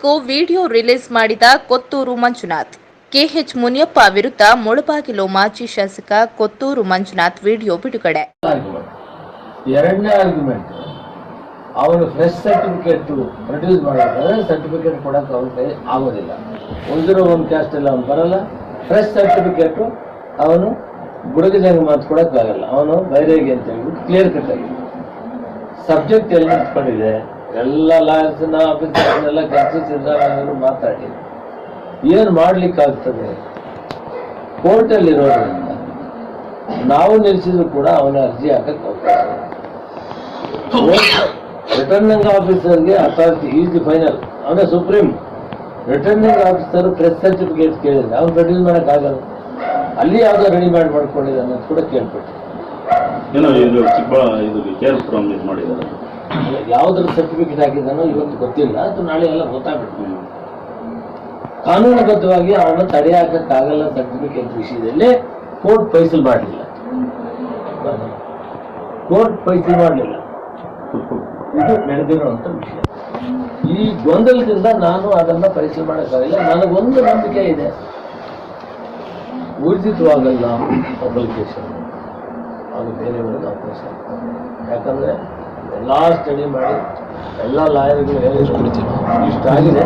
ಕೊನೆಗೂ video release ಮಾಡಿದ Kothur Manjunath. K H Muniyappa ವಿರುದ್ಧ ಮುಳಬಾಗಿಲು ಮಾಜಿ ಶಾಸಕ ಕೊತ್ತೂರು ಮಂಜುನಾಥ್ ವಿಡಿಯೋ ಬಿಡುಗಡೆ. ಎರಡನೇ ಆರ್ಗ್ಯುಮೆಂಟ್ ಅವರು ಫ್ರೆಶ್ ಸರ್ಟಿಫಿಕೇಟ್ ಪ್ರೊಡ್ಯೂಸ್ ಮಾಡಿದ್ರೆ ಸರ್ಟಿಫಿಕೇಟ್ ಕೊಡಕ್ಕೆ ಅವ್ರಿಗೆ ಕೈ ಆಗೋದಿಲ್ಲ. ಉಳಿದಿರೋ ಒಂದು ಕ್ಯಾಸ್ಟ್ ಎಲ್ಲ ಅವ್ನು ಬರಲ್ಲ. ಫ್ರೆಶ್ ಸರ್ಟಿಫಿಕೇಟು ಅವನು ಬುಡಗದಂಗೆ ಮಾತು ಕೊಡೋಕ್ಕಾಗಲ್ಲ. ಅವನು ಬೈರೇಗಿ ಅಂತ ಹೇಳ್ಬಿಟ್ಟು ಕ್ಲಿಯರ್ ಕಟ್ ಆಗಿದೆ ಸಬ್ಜೆಕ್ಟ್ ಎಲ್ಲಿ ನಿಂತ್ಕೊಂಡಿದೆ? ಎಲ್ಲ ಲಾಯರ್ಸ್ನ ಆಫೀಸರ್ನೆಲ್ಲ ಕರೆಸಿ ಸಿದ್ದರಾಮಯ್ಯವರು ಮಾತಾಡಿ. ಏನು ಮಾಡಲಿಕ್ಕಾಗ್ತದೆ? ಕೋರ್ಟಲ್ಲಿ ಇರೋದ್ರಿಂದ ನಾವು ನಿಲ್ಲಿಸಿದ್ರು ಕೂಡ ಅವನ ಅರ್ಜಿ ಹಾಕಕ್ಕೆ ಅವಕಾಶ ರಿಟರ್ನಿಂಗ್ ಆಫೀಸರ್ಗೆ ಅಥಾರಿಟಿ ಈಸ್ ದಿ ಫೈನಲ್ ಅವನ supreme. Returning officer fresh certificate ಕೇಳಿದ್ರೆ ಅವ್ನು ರೆಡ್ಯೂಸ್ ಮಾಡೋಕ್ಕಾಗಲ್ಲ. ಅಲ್ಲಿ ಯಾವುದೋ ರೆಡಿ ಮಾಡಿ ಮಾಡ್ಕೊಂಡಿದ್ದಾನೆ ಅನ್ನೋದು ಕೂಡ ಕೇಳ್ಬಿಟ್ಟು ಏನೋ ಇದು ಚಿಕ್ಕಬಳ್ಳಾ ಇದು ಕೇರ್ ಫ್ರಮ್ ಇದು ಮಾಡಿದ್ದಾರೆ. ಯಾವುದ್ರ ಸರ್ಟಿಫಿಕೇಟ್ ಹಾಕಿದ್ದಾನೋ ಇವತ್ತು ಗೊತ್ತಿಲ್ಲ. ಅದು ನಾಳೆ ಎಲ್ಲ ಗೊತ್ತಾಗ್ಬಿಡ್ತೀವಿ ಕಾನೂನುಬದ್ಧವಾಗಿ ಅವನ ತಡೆ ಹಾಕಕ್ಕಾಗಲ್ಲ ಸರ್ಟಿಫಿಕೇಟ್ ವಿಷಯದಲ್ಲಿ. ಕೋರ್ಟ್ ಫೈಸಲ್ ಮಾಡಲಿಲ್ಲ. ಕೋರ್ಟ್ ಫೈಸಲ್ ಮಾಡಲಿಲ್ಲ. ಇದು ನಡೆದಿರುವಂತ ವಿಷಯ. ಈ ಗೊಂದಲದಿಂದ ನಾನು ಅದನ್ನ ಪರಿಶೀಲನೆ ಮಾಡೋಕ್ಕಾಗಿಲ್ಲ. ನನಗೊಂದು ನಂಬಿಕೆ ಇದೆ. ಊರ್ಜಿತವಾಗಲ್ಲ ಪಬ್ಲಿಕೇಶನ್ ಅದು ಬೇರೆಯವರಿಗೆ ಅವಕಾಶ. ಯಾಕಂದ್ರೆ ಎಲ್ಲ ಸ್ಟಡಿ ಮಾಡಿ ಎಲ್ಲ ಲಾಯರ್ಗಳು ಇಷ್ಟ ಆಗಿದೆ.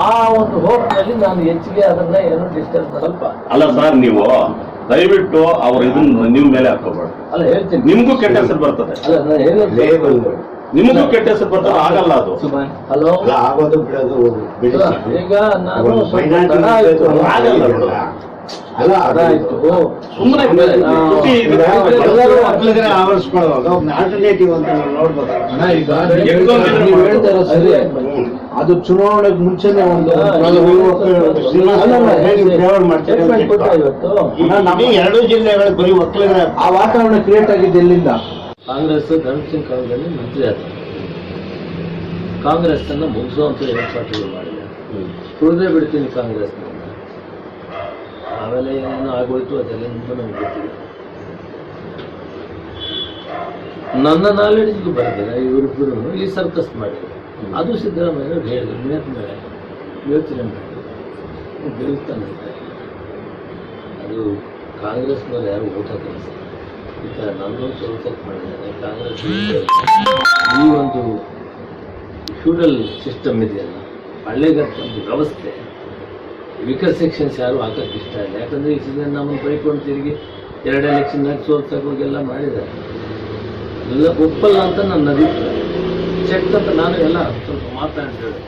ಆ ಒಂದು ಹೋಪ್ನಲ್ಲಿ ನಾನು ಹೆಚ್ಚಿಗೆ ಅದನ್ನ ಏನು ಡಿಸ್ಟರ್ಬ್ ಸ್ವಲ್ಪ. ಅಲ್ಲ ಸರ್ ನೀವು ದಯವಿಟ್ಟು ಅವ್ರ ಇದನ್ನ ನಿಮ್ಮ ಮೇಲೆ ಹಾಕೋಬಾರ್ದು. ಅಲ್ಲ ಹೇಳ್ತೀನಿ. ನಿಮ್ಗೂ ಕೆಟ್ಟ ಹೆಸರು ಬರ್ತದೆ. ಅಲ್ಲ ನಾನು ಹೇಳೋದು ನಿಮಗೂ ಕೆಟ್ಟ ಹೆಸರು ಬರ್ತದೆ ಆಗಲ್ಲ ಅದು. ಹಲೋ? ಆಗೋದು ಬಿಡೋದು ಬಿಡಿ ಈಗ ನಾನು ಆಗಲ್ಲ. ಅಲ್ಲ ಅದಾಯ್ತು ಸುಮ್ಮನೆ ಎಲ್ಲರೂ ಆವರಿಸ್ಕೊಳ್ಳುವಾಗ ಆಲ್ಟರ್ನೇಟಿವ್ ಅಂತ ನಾವು ನೋಡ್ಬೋದಲ್ಲ ಸರಿ. ಅದು ಚುನಾವಣೆಗೆ ಮುಂಚೆನೆ ಒಂದು ಎರಡು ಜಿಲ್ಲೆಗಳ ಬರೀ ಒಕ್ಕಲಿಗರ ಆ ವಾತಾವರಣ ಕ್ರಿಯೇಟ್ ಆಗಿದ್ದು ಎಲ್ಲಿಂದ? ಕಾಂಗ್ರೆಸ್ ಧರ್ಮ ಸಿಂಗ್ ಕಾಲದಲ್ಲಿ ಮಂತ್ರಿ ಆದ ಕಾಂಗ್ರೆಸ್ ಅನ್ನ ಮುಗಿಸುವಂತ ಏರ್ಪಾಟುಗಳು ಮಾಡಿದೆ ತುಳಿದೇ ಬಿಡ್ತೀನಿ ಕಾಂಗ್ರೆಸ್ ಆಮೇಲೆ ಏನೇನು ಆಗೋಯ್ತು ಅದೆಲ್ಲ ನಿಮ್ಗೂ ಗೊತ್ತಿದೆ ನನ್ನ ನಾಲೆಡ್ಜ್ಗೂ ಬರ್ತಾರೆ ಇವರಿಬ್ಬರು ಈ ಸರ್ಕಸ್ ಮಾಡಿದ್ರು. ಅದು ಸಿದ್ದರಾಮಯ್ಯ ಹೇಳಿದ್ರು ನಿಯತ್ ಮೇಲೆ ಯೋಚನೆ ಮಾಡಿ ಗೆಲ್ತಾನೆ ಅದು ಕಾಂಗ್ರೆಸ್ನವ್ರು ಯಾರು ಊಟ ಕೆಲಸ. ಈ ಥರ ನಾನು ಸೋಲ್ಸಕ್ಕೆ ಮಾಡಿದ್ದಾನೆ ಕಾಂಗ್ರೆಸ್ ಈ ಒಂದು ಫ್ಯೂಡಲ್ ಸಿಸ್ಟಮ್ ಇದೆಯಲ್ಲ ಹಳ್ಳಿಗರ ಒಂದು ವ್ಯವಸ್ಥೆ ವೀಕರ್ ಸೆಕ್ಷನ್ಸ್ ಯಾರು ಹಾಕೋಕ್ಕೆ ಇಷ್ಟ ಇಲ್ಲ. ಯಾಕಂದರೆ ಈ ಸೀಸನ್ ನಮ್ಮನ್ನು ಬೈಕೊಂಡು ತಿರುಗಿ ಎರಡು ಎಲೆಕ್ಷನ್ನಾಗಿ ಸೋಲ್ಸೋಗೋಗೆಲ್ಲ ಮಾಡಿದ್ದಾರೆ. ಎಲ್ಲ ಒಪ್ಪಲ್ಲ ಅಂತ ನನ್ನ ಅಭಿಪ್ರಾಯ. ಚೆಕ್ ಅಂತ ನಾನು ಎಲ್ಲ ಸ್ವಲ್ಪ ಮಾತಾಡ್ತೇವೆ